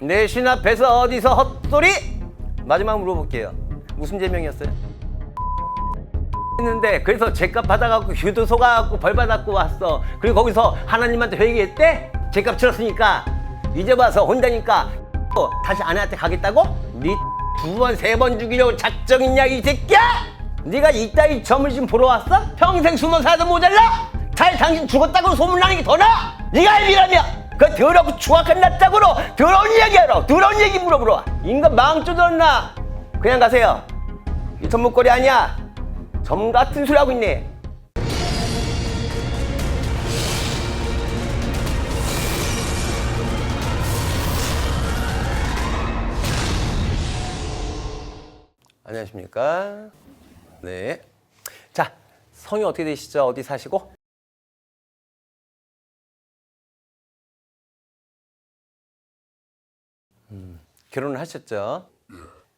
내 신 앞에서 어디서 헛소리? 마지막 물어볼게요. 무슨 제명이었어요? 했는데 그래서 죄값 받아갖고 휴도소 가갖고 벌 받았고 왔어. 그리고 거기서 하나님한테 회개했대? 죄값 치렀으니까 이제 와서 혼자니까 또 다시 아내한테 가겠다고? 네 두 번 세 번 죽이려고 작정 있냐 이 새끼야? 네가 이따위 점을 지금 보러 왔어? 평생 숨어 살도 모자라? 잘 당신 죽었다고 소문나는 게 더 나아? 네가 알기라며 그 더럽고 추악한 낯짝으로 더러운 얘기하러 더러운 얘기 물어보러 와. 인간 마음 쪼들었나? 그냥 가세요. 이 전목거리 아니야. 점 같은 소리 하고 있네. 안녕하십니까? 네 자 성이 어떻게 되시죠? 어디 사시고 결혼을 하셨죠?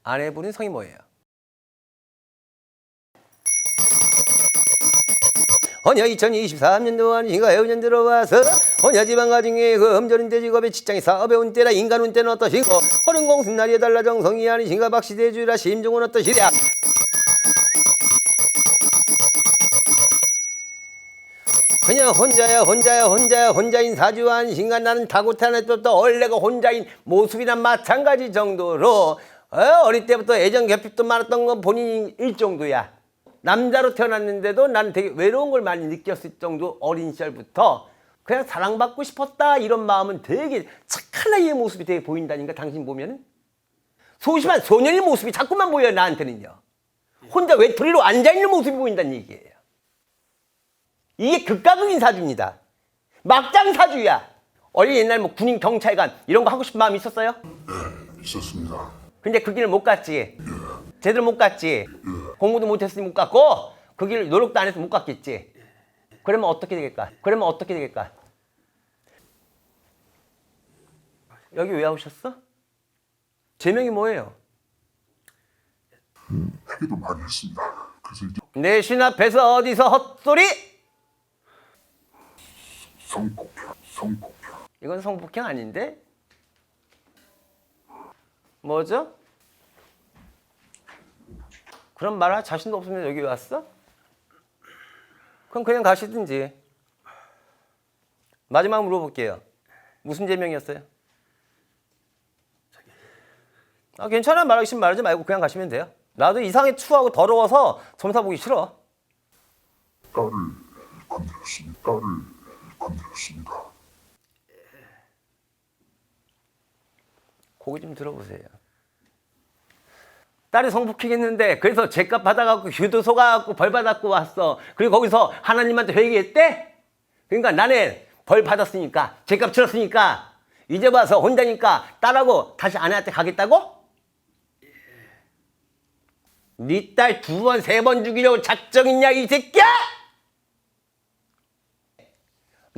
아내분은 성이 뭐예요? 헌여 2023년도 아니신가 해운년 들어와서 헌여 지방가 중에 그 음절운대 직업의 직장이 사업의 운대라 인간 운대는 어떠시고 허른공순 날이에 달라 정성이 아니신가 박시대주라 심정은 어떠시랴 그냥 혼자야 혼자야 혼자야 혼자인 사주 아니신가 나는 다고타는 때부터 원래가 혼자인 모습이나 마찬가지 정도로 어, 어릴 때부터 애정 결핍도 많았던 건 본인일 정도야. 남자로 태어났는데도 나는 되게 외로운 걸 많이 느꼈을 정도 어린 시절부터 그냥 사랑받고 싶었다 이런 마음은 되게 착한 아이의 모습이 되게 보인다니까 당신 보면은. 소심한 소년의 모습이 자꾸만 보여요 나한테는요. 혼자 외톨이로 앉아있는 모습이 보인다는 얘기예요 이게 극과 극인 사주입니다. 막장 사주야. 어린 옛날 뭐 군인 경찰관 이런 거 하고 싶은 마음 있었어요? 네, 있었습니다. 근데 그 길을 못 갔지. 제대로 못 갔지. 공부도 못했으니 못 갔고 그 길을 노력도 안 해서 못 갔겠지. 그러면 어떻게 되겠까? 그러면 어떻게 되겠까? 여기 왜 오셨어? 제명이 뭐예요? 회개도 많이 했습니다. 그래서 이제 내신 앞에서 어디서 헛소리? 성폭행, 성폭행. 이건 성폭행 아닌데? 뭐죠? 그런 말 할 자신도 없으면 여기 왔어? 그럼 그냥 가시든지. 마지막 물어볼게요. 무슨 제명이었어요? 아 괜찮아 말하기 싫으면 말하지 말고 그냥 가시면 돼요. 나도 이상하게 추하고 더러워서 점사 보기 싫어. 딸을 건드렸습니다. 딸을 건드렸습니다. 고기 좀 들어보세요. 딸이 성폭행했는데 그래서 죄값 받아갖고 휴도소 가갖고 벌 받았고 왔어. 그리고 거기서 하나님한테 회개했대. 그러니까 나는 벌 받았으니까 죄값 치렀으니까 이제 와서 혼자니까 딸하고 다시 아내한테 가겠다고? 네 딸 두 번 세 번 죽이려고 작정 있냐 이 새끼야?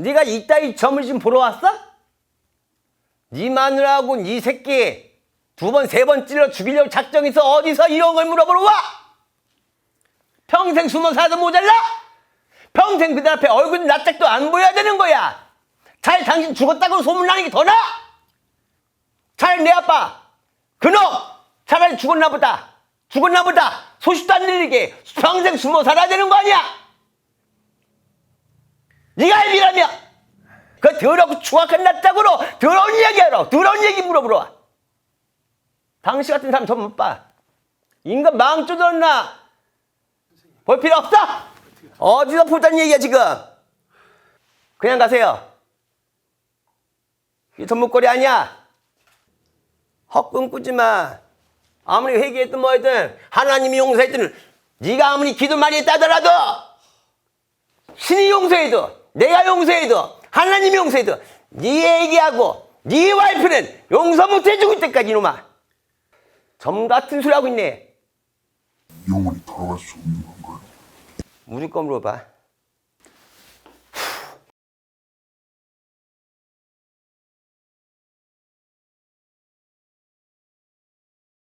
네가 이따위 점을 지금 보러 왔어? 네 마누라하고 네 새끼 두 번 세 번 찔러 죽이려고 작정해서 어디서 이런 걸 물어보러 와? 평생 숨어 살도 모자라? 평생 그들 앞에 얼굴 낯짝도 안 보여야 되는 거야. 잘 당신 죽었다고 소문나는 게 더 나아. 차라리 내 아빠 그놈 차라리 죽었나 보다. 죽었나 보다. 소식도 안 들리게 평생 숨어 살아야 되는 거 아니야? 네가 알기라며 그 더럽고 추악한 낯짝으로 더러운 얘기하러 더러운 얘기 물어보러 와 당신 같은 사람 전못 봐. 인간 마음 쪼들었나? 볼 필요 없어? 어디서 보자는 얘기야 지금? 그냥 가세요. 이 전목거리 아니야. 헛꿈 꾸지 마. 아무리 회개했든 뭐했든 하나님이 용서했든 네가 아무리 기도 많이 했다더라도 신이 용서해도 내가 용서해도 하나님이 용서해도 네 애기하고 네 와이프는 용서 못 해주고 있때까지 이놈아. 점 같은 소리 하고 있네. 영원히 돌아갈 수 없는 건가요? 거 물어봐